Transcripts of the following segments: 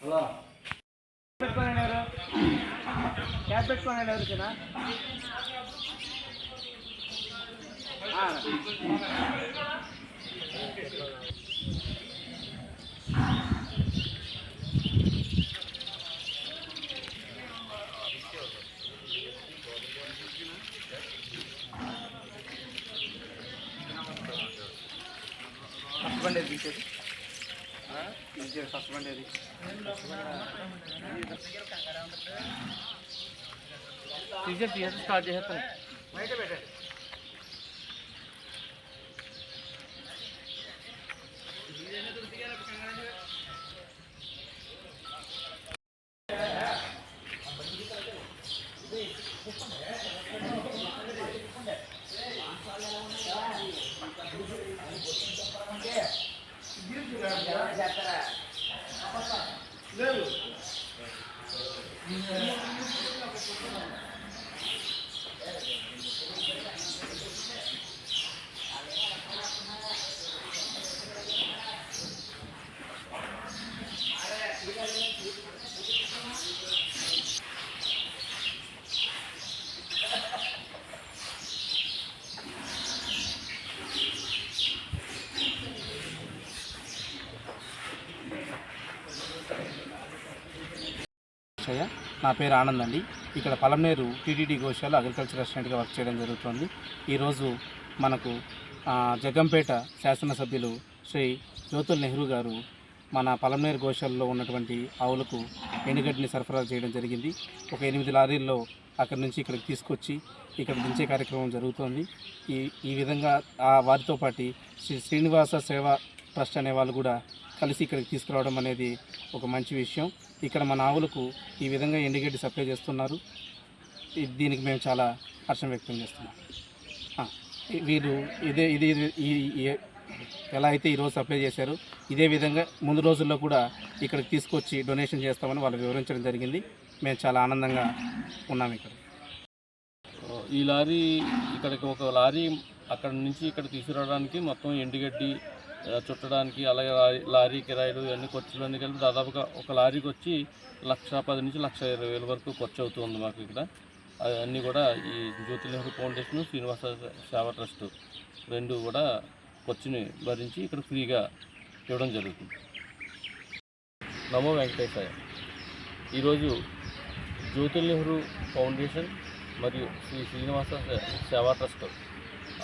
Hello cab ಬೆಟ್ಕೊಂಡು ಹೇಳೋ ಇರ್ತೀನಾ ಹಾಂ. ఏది తీసేది తీసేది ఫస్ట్ బండి ఏది తీసే తీసేసి స్టార్ట్ చేసేస్తాను లేదు అక్షయ. నా పేరు ఆనంద్ అండి. ఇక్కడ పలంనేరు టీటీడీ గోశాల అగ్రికల్చర్ రెస్టారెంట్గా వర్క్ చేయడం జరుగుతుంది. ఈరోజు మనకు ఆ, జగ్గంపేట శాసనసభ్యులు శ్రీ జ్యోతుల్ నెహ్రూ గారు మన పలంనేరు గోశాలలో ఉన్నటువంటి ఆవులకు ఎండుగడ్డిని సరఫరా చేయడం జరిగింది. ఒక ఎనిమిది లారీల్లో అక్కడి నుంచి ఇక్కడికి తీసుకొచ్చి ఇక్కడ దించే కార్యక్రమం జరుగుతోంది. ఈ ఈ విధంగా ఆ వారితో పాటు శ్రీ శ్రీనివాస సేవా ట్రస్ట్ అనే వాళ్ళు కూడా కలిసి ఇక్కడికి తీసుకురావడం అనేది ఒక మంచి విషయం. ఇక్కడ మన ఆవులకు ఈ విధంగా ఎండుగడ్డి సప్లై చేస్తున్నారు. దీనికి మేము చాలా హర్షం వ్యక్తం చేస్తున్నాం. వీరు ఇదే ఇది ఈ ఎలా అయితే ఈరోజు సప్లై చేశారు ఇదే విధంగా ముందు రోజుల్లో కూడా ఇక్కడికి తీసుకొచ్చి డొనేషన్ చేస్తామని వాళ్ళు వివరించడం జరిగింది. మేము చాలా ఆనందంగా ఉన్నాం ఇక్కడ. ఈ లారీ ఇక్కడికి ఒక లారీ అక్కడ నుంచి ఇక్కడ తీసుకురావడానికి మొత్తం ఎండుగడ్డి చుట్టడానికి అలాగే లారీ లారీ కిరాయిలు ఇవన్నీ ఖర్చులు అన్నీ కలిపి దాదాపుగా ఒక లారీకి వచ్చి లక్ష పది నుంచి లక్ష ఇరవై వేల వరకు ఖర్చు అవుతుంది మాకు ఇక్కడ. అన్నీ కూడా ఈ జ్యోతి నెహ్రూ ఫౌండేషన్ శ్రీనివాస సేవా ట్రస్ట్ రెండు కూడా ఖర్చుని భరించి ఇక్కడ ఫ్రీగా ఇవ్వడం జరుగుతుంది. నమో వెంకటేశాయ. ఈరోజు జ్యోతి నెహ్రూ ఫౌండేషన్ మరియు శ్రీ శ్రీనివాస సేవా ట్రస్ట్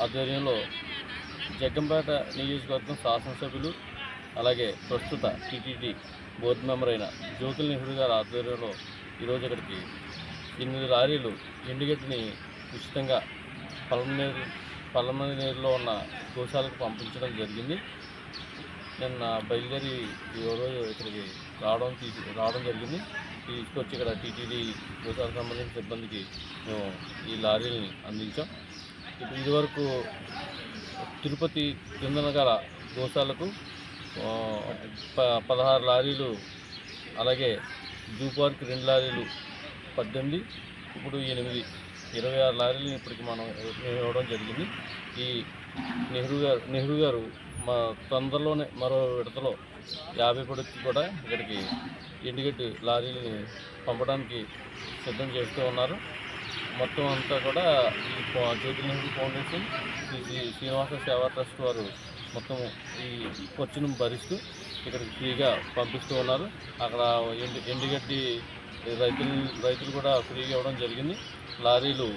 ఆధ్వర్యంలో జగ్గంపేట నియోజకవర్గం శాసనసభ్యులు అలాగే ప్రస్తుత టీటీడీ బోర్డు మెంబర్ అయిన జ్యోతుల నెహ్రూ గారి ఆధ్వర్యంలో ఈరోజు ఇక్కడికి ఎనిమిది లారీలు ఎండుగడ్డిని ఉచితంగా పలమనేరు పలమనేరులో ఉన్న గోశాలకు పంపించడం జరిగింది. నిన్న బయలుదేరి ఈ రోజు ఇక్కడికి రావడం తీసి రావడం జరిగింది. తీసుకొచ్చి ఇక్కడ టీటీడీ గోశాలకు సంబంధించిన సిబ్బందికి మేము ఈ లారీలని అందించాం. ఇప్పుడు ఇదివరకు తిరుపతి కిందన గల గోశాలకు ప- పదహారు లారీలు అలాగే జూ పార్క్ రెండు లారీలు పద్దెనిమిది ఇప్పుడు ఎనిమిది ఇరవై ఆరు లారీలు ఇప్పటికి మనం ఇవ్వడం జరిగింది. ఈ నెహ్రూ గారు నెహ్రూ గారు మా తొందరలోనే మరో విడతలో యాభై పొడికి కూడా ఇక్కడికి ఎండుగడ్డి లారీలని పంపడానికి సిద్ధం చేస్తూ ఉన్నారు. మొత్తం అంతా కూడా ఈ జ్యోతిలింగి ఫౌండేషన్ శ్రీ శ్రీనివాస సేవా ట్రస్ట్ వారు మొత్తం ఈ ఖర్చును భరిస్తూ ఇక్కడికి ఫ్రీగా పంపిస్తూ ఉన్నారు. అక్కడ ఎండు ఎండుగడ్డి రైతులు రైతులు కూడా ఫ్రీగా ఇవ్వడం జరిగింది. లారీలు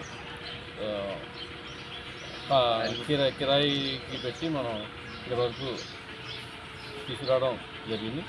కిరా కిరాయికి పెట్టి మనం ఇక్కడి వరకు తీసుకురావడం జరిగింది.